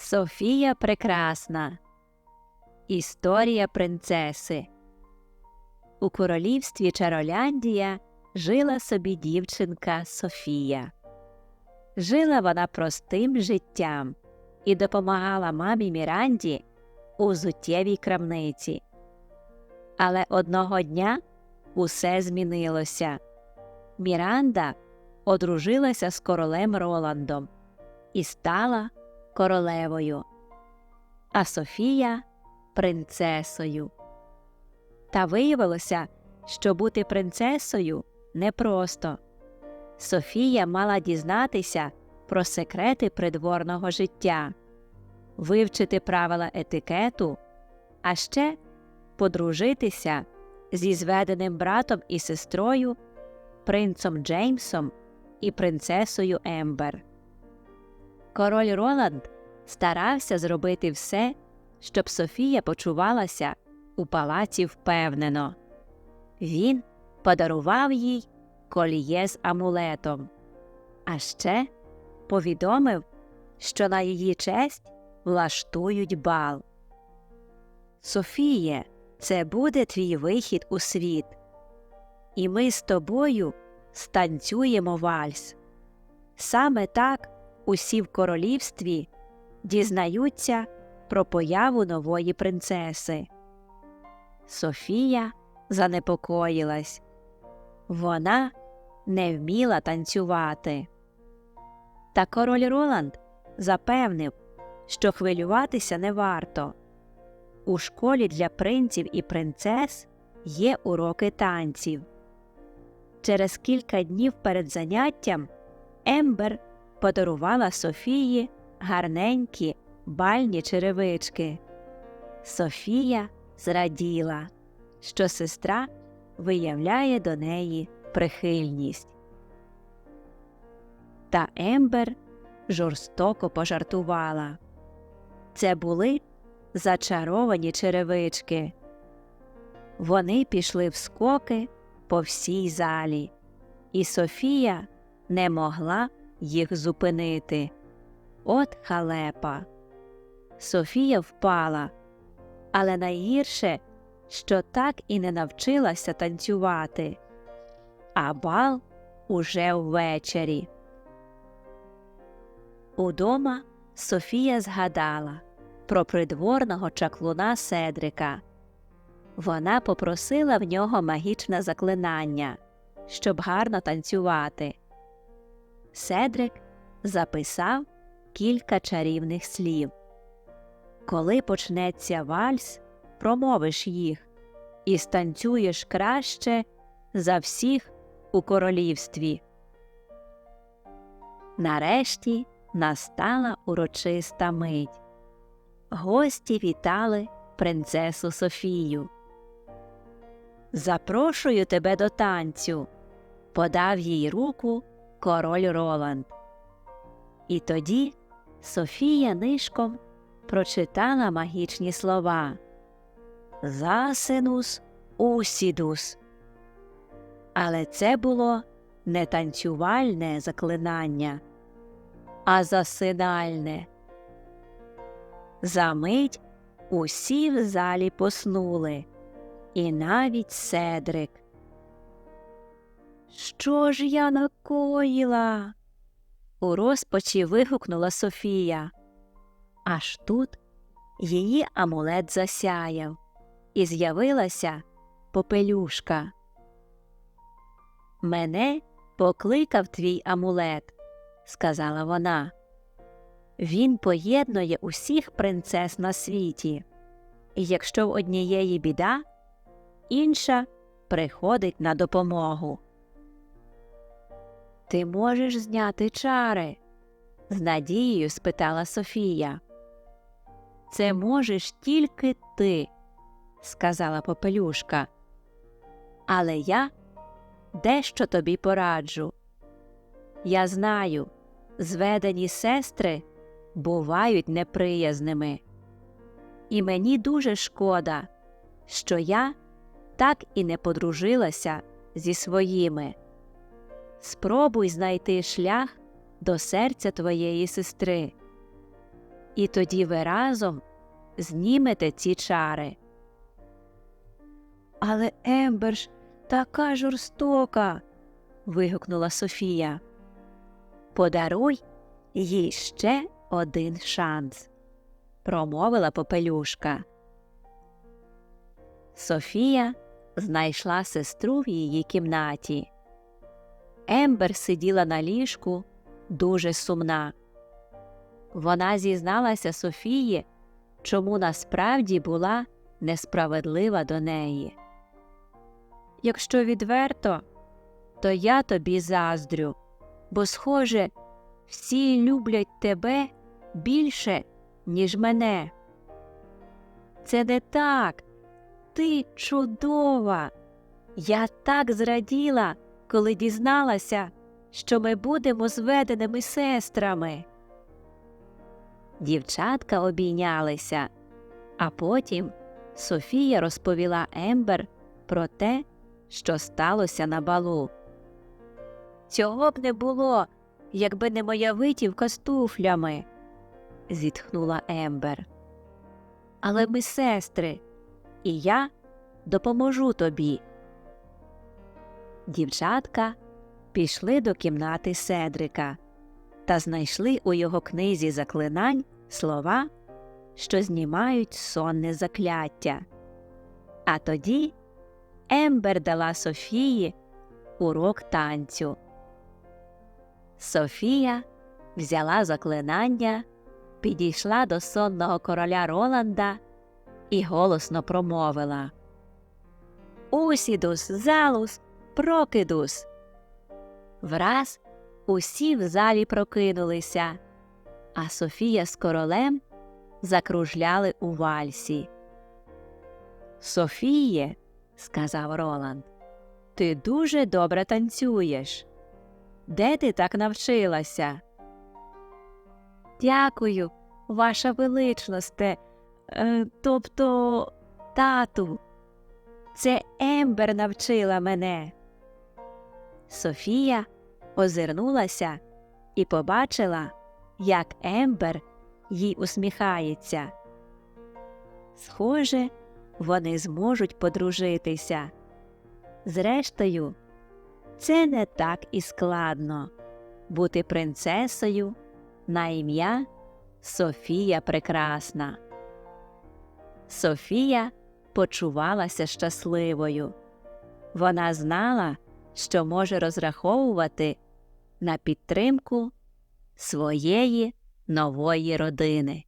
Софія Прекрасна. Історія принцеси. У королівстві Чароляндія жила собі дівчинка Софія. Жила вона простим життям і допомагала мамі Міранді у зуттєвій крамниці. Але одного дня усе змінилося. Міранда одружилася з королем Роландом і стала королевою, а Софія принцесою. Та виявилося, що бути принцесою непросто. Софія мала дізнатися про секрети придворного життя, вивчити правила етикету, а ще подружитися зі зведеним братом і сестрою, принцом Джеймсом і принцесою Ембер. Король Роланд старався зробити все, щоб Софія почувалася у палаці впевнено. Він подарував їй коліє з амулетом, а ще повідомив, що на її честь влаштують бал. Софіє, це буде твій вихід у світ, і ми з тобою станцюємо вальс. Саме так усі в королівстві дізнаються про появу нової принцеси. Софія занепокоїлась вона не вміла танцювати. Та король Роланд запевнив, що хвилюватися не варто. У школі для принців і принцес є уроки танців. Через кілька днів перед заняттям Ембер подарувала Софії гарненькі бальні черевички. Софія зраділа, що сестра виявляє до неї прихильність. Та Ембер жорстоко пожартувала. Це були зачаровані черевички. Вони пішли в скоки по всій залі, і Софія не могла їх зупинити. От халепа. Софія впала, але найгірше, що так і не навчилася танцювати, а бал уже ввечері. Удома Софія згадала про придворного чаклуна Седрика. Вона попросила в нього магічне заклинання, щоб гарно танцювати. Седрик записав кілька чарівних слів. Коли почнеться вальс, промовиш їх і станцюєш краще за всіх у королівстві. Нарешті настала урочиста мить. Гості вітали принцесу Софію. Запрошую тебе до танцю, подав їй руку король Роланд. І тоді Софія нишком прочитала магічні слова Засинус усідус. Але це було не танцювальне заклинання, а засинальне. Замить усі в залі поснули, і навіть Седрик. Що ж я накоїла? У розпачі вигукнула Софія. Аж тут її амулет засяяв, і з'явилася попелюшка. Мене покликав твій амулет, сказала вона. Він поєднує усіх принцес на світі, і якщо в однієї біда, інша приходить на допомогу. Ти можеш зняти чари? з надією спитала Софія. Це можеш тільки ти, сказала Попелюшка. Але я дещо тобі пораджу. Я знаю, зведені сестри бувають неприязними. І мені дуже шкода, що я так і не подружилася зі своїми. Спробуй знайти шлях до серця твоєї сестри. і тоді ви разом знімете ці чари. Але Ембер ж така жорстока. вигукнула Софія. Подаруй їй ще один шанс, промовила попелюшка. Софія знайшла сестру в її кімнаті. Ембер сиділа на ліжку дуже сумна. Вона зізналася Софії, чому насправді була несправедлива до неї. Якщо відверто, то я тобі заздрю, бо, схоже, всі люблять тебе більше, ніж мене. Це не так. Ти чудова. Я так зраділа, коли дізналася, що ми будемо зведеними сестрами. Дівчатка обійнялися, а потім Софія розповіла Ембер про те, що сталося на балу. Цього б не було, якби не моя витівка з туфлями, зітхнула Ембер. Але ми сестри, і я допоможу тобі. Дівчатка пішли до кімнати Седрика та знайшли у його книзі заклинань слова, що знімають сонне закляття. А тоді Ембер дала Софії урок танцю. Софія взяла заклинання, підійшла до сонного короля Роланда і голосно промовила Усідус, залус, прокидус. Враз усі в залі прокинулися, а Софія з королем закружляли у вальсі. Софіє, сказав Роланд, ти дуже добре танцюєш. Де ти так навчилася? Дякую, ваша величносте, е, тобто тату. Це Ембер навчила мене. Софія озирнулася і побачила, як Ембер їй усміхається. Схоже, вони зможуть подружитися. Зрештою, це не так і складно бути принцесою на ім'я Софія Прекрасна. Софія почувалася щасливою. Вона знала, що може розраховувати на підтримку своєї нової родини.